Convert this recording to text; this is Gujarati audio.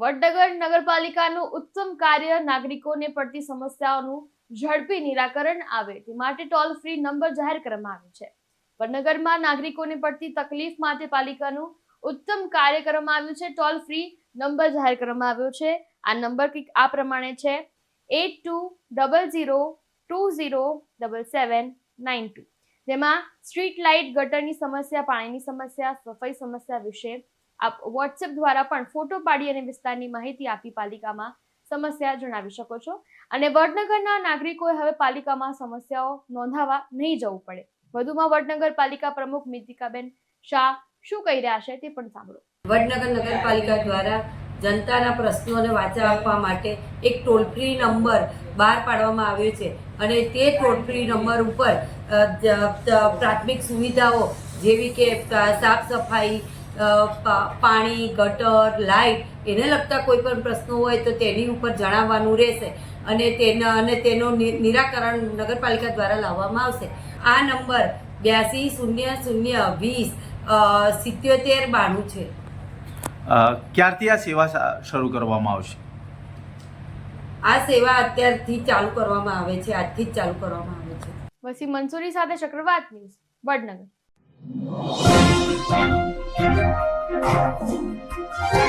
વડનગર નગરપાલિકાનું ઉત્તમ કાર્ય નાગરિકોને પડતી સમસ્યાઓનું ઝડપી નિરાકરણ આવે તે માટે ટોલ ફ્રી નંબર જાહેર કરવામાં આવ્યો છે. વડનગરમાં નાગરિકોને પડતી તકલીફ માટે પાલિકાનું ઉત્તમ કાર્ય કરવામાં આવ્યું છે. ટોલ ફ્રી નંબર જાહેર કરવામાં આવ્યો છે. આ નંબર કંઈક આ પ્રમાણે છે. Eight two double zero two zero double seven nine two. જેમાં સ્ટ્રીટ લાઇટ ગટરની સમસ્યા, પાણીની સમસ્યા, સફાઈ સમસ્યા વિશે વોટ્સએપ દ્વારા પણ ફોટો પાડી અને વિસ્તારની માહિતી આપી પાલિકામાં સમસ્યા જણાવી શકો છો. અને વડનગરના નાગરિકોએ હવે પાલિકામાં સમસ્યાઓ નોંધાવા નહીં જવું પડે. વધુમાં વડનગર પાલિકા પ્રમુખ મિતિકાબેન શાહ શું કહી રહ્યા છે તે પણ સાંભળો. વડનગર નગરપાલિકા દ્વારા જનતાના પ્રશ્નોને વાચા આપવા માટે એક ટોલ ફ્રી નંબર બહાર પાડવામાં આવ્યો છે. અને તે ટોલ ફ્રી નંબર ઉપર પ્રાથમિક સુવિધાઓ જેવી કે સાફ સફાઈ પાણી ગટર લાઇટ એને લગતા કોઈ પણ પ્રશ્નો હોય તો તેની ઉપર જણાવવાનું રહેશે. અને તેના અને તેનું નિરાકરણ નગરપાલિકા દ્વારા લાવવામાં આવશે. આ નંબર બ્યાસી શૂન્ય શૂન્ય વીસ સિત્યોતેર બાણું છે. ક્યારથી આ સેવા શરૂ કરવામાં આવશે? આ સેવા અત્યારથી ચાલુ કરવામાં આવે છે આજથી જ ચાલુ કરવામાં આવે છે. વસી મંસૂરી સાથે ચક્રવાત ન્યૂઝ વડનગર. Thank you.